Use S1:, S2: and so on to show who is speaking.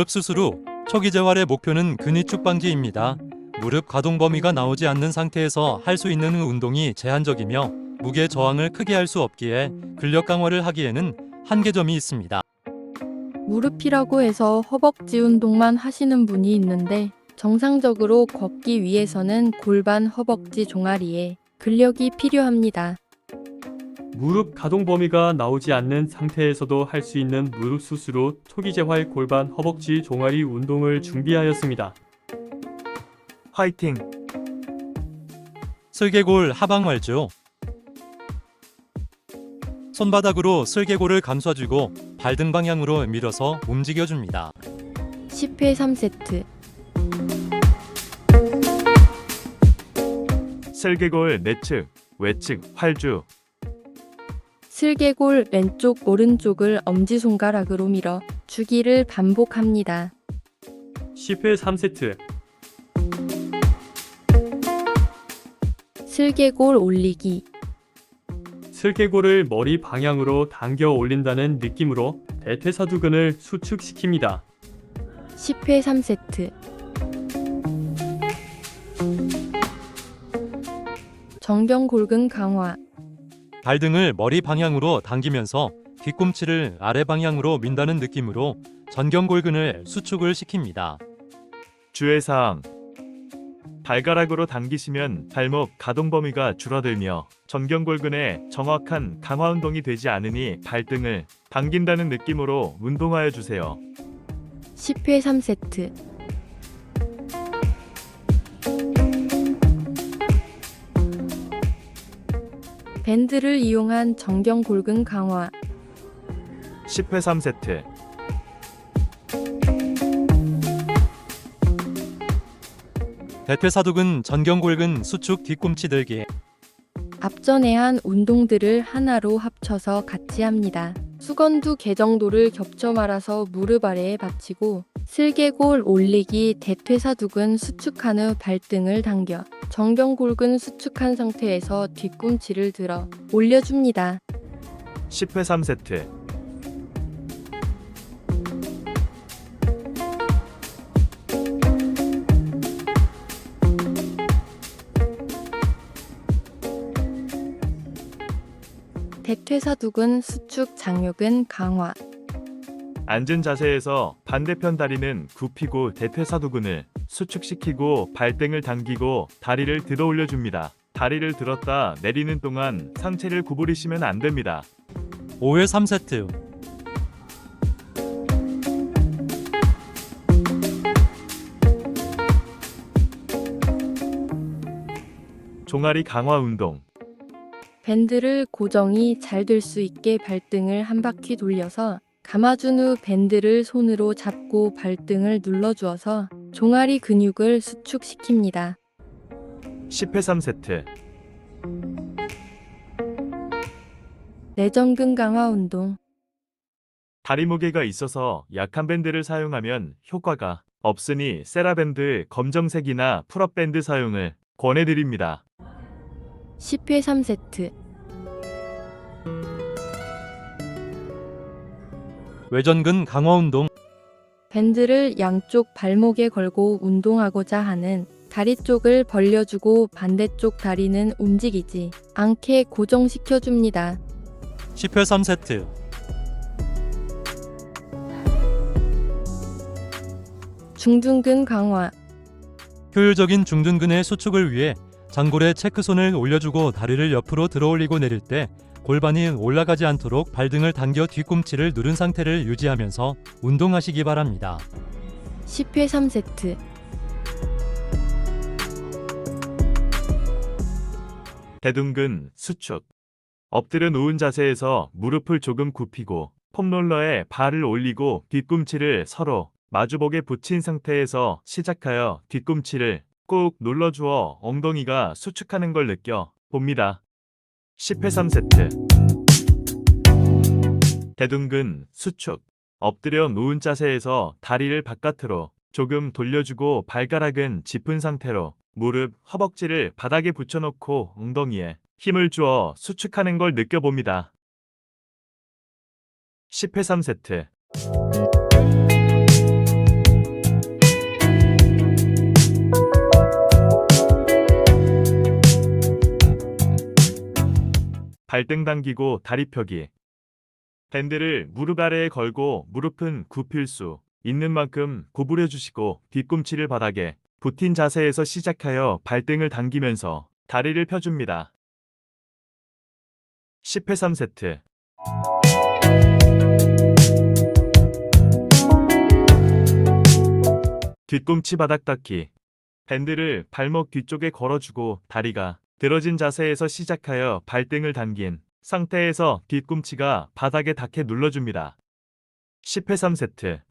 S1: 무릎 수술 후 초기 재활의 목표는 근위축 방지입니다. 무릎 가동 범위가 나오지 않는 상태에서 할 수 있는 운동이 제한적이며 무게 저항을 크게 할 수 없기에 근력 강화를 하기에는 한계점이 있습니다.
S2: 무릎이라고 해서 허벅지 운동만 하시는 분이 있는데 정상적으로 걷기 위해서는 골반 허벅지 종아리에 근력이 필요합니다.
S3: 무릎 가동 범위가 나오지 않는 상태에서도 할 수 있는 무릎 수술 후 초기 재활 골반 허벅지 종아리 운동을 준비하였습니다.
S4: 화이팅!
S1: 슬개골 하방 말죠. 손바닥으로 슬개골을 감싸주고 발등 방향으로 밀어서 움직여줍니다.
S2: 10회 3세트.
S4: 슬개골 내측, 외측, 활주,
S2: 슬개골 왼쪽 오른쪽을 엄지손가락으로 밀어 주기를 반복합니다.
S3: 10회 3세트
S2: 슬개골 올리기.
S3: 슬개골을 머리 방향으로 당겨 올린다는 느낌으로 대퇴사두근을 수축시킵니다.
S2: 10회 3세트. 정경골근 강화.
S1: 발 등을 머리 방향으로 당기면서 뒤꿈치를 아래 방향으로 민다는 느낌으로 전경골근을 수축을 시킵니다.
S4: 주의사항 발가락으로 당기시면 발목 가동 범위가 줄어들며 전경골근의 정확한 강화 운동이 되지 않으니 발등을 당긴다는 느낌으로 운동하여 주세요.
S2: 10회 3세트. 밴드를 이용한 정경 골근 강화.
S4: 10회 3세트
S1: 대퇴사두근 전경 골근 수축 뒤꿈치 들기
S2: 앞전에 한 운동들을 하나로 합쳐서 같이 합니다. 수건두 개정도를 겹쳐 말아서 무릎 아래에 받치고 슬개골 올리기 대퇴사두근 수축한 후 발등을 당겨 정경골근 수축한 상태에서 뒤꿈치를 들어 올려줍니다.
S4: 10회 3세트
S2: 대퇴사두근 수축 장요근 강화.
S4: 앉은 자세에서 반대편 다리는 굽히고 대퇴사두근을 수축시키고 발등을 당기고 다리를 들어 올려줍니다. 다리를 들었다 내리는 동안 상체를 구부리시면 안 됩니다.
S1: 5회 3세트
S4: 종아리 강화 운동
S2: 밴드를 고정이 잘 될 수 있게 발등을 한 바퀴 돌려서 감아준 후 밴드를 손으로 잡고 발등을 눌러주어서 종아리 근육을 수축시킵니다.
S4: 10회 3세트
S2: 내전근 강화 운동.
S4: 다리 무게가 있어서 약한 밴드를 사용하면 효과가 없으니 세라밴드 검정색이나 풀업 밴드 사용을 권해드립니다.
S2: 10회 3세트.
S1: 외전근 강화 운동
S2: 밴드를 양쪽 발목에 걸고 운동하고자 하는 다리 쪽을 벌려주고 반대쪽 다리는 움직이지 않게 고정시켜줍니다.
S1: 10회 3세트
S2: 중둔근 강화.
S1: 효율적인 중둔근의 수축을 위해 장골에 체크손을 올려주고 다리를 옆으로 들어 올리고 내릴 때 골반이 올라가지 않도록 발등을 당겨 뒤꿈치를 누른 상태를 유지하면서 운동하시기 바랍니다.
S2: 10회 3세트.
S4: 대둔근 수축 엎드려 누운 자세에서 무릎을 조금 굽히고 폼롤러에 발을 올리고 뒤꿈치를 서로 마주보게 붙인 상태에서 시작하여 뒤꿈치를 꾹 눌러주어 엉덩이가 수축하는 걸 느껴 봅니다. 10회 3세트. 대둔근 수축. 엎드려 누운 자세에서 다리를 바깥으로 조금 돌려주고 발가락은 짚은 상태로 무릎, 허벅지를 바닥에 붙여놓고 엉덩이에 힘을 주어 수축하는 걸 느껴봅니다. 10회 3세트 발등 당기고 다리 펴기. 밴드를 무릎 아래에 걸고 무릎은 굽힐 수 있는 만큼 구부려 주시고 뒤꿈치를 바닥에 붙인 자세에서 시작하여 발등을 당기면서 다리를 펴줍니다. 10회 3세트. 뒤꿈치 바닥 닦기. 밴드를 발목 뒤쪽에 걸어주고 다리가 들어진 자세에서 시작하여 발등을 당긴 상태에서 뒤꿈치가 바닥에 닿게 눌러줍니다. 10회 3세트.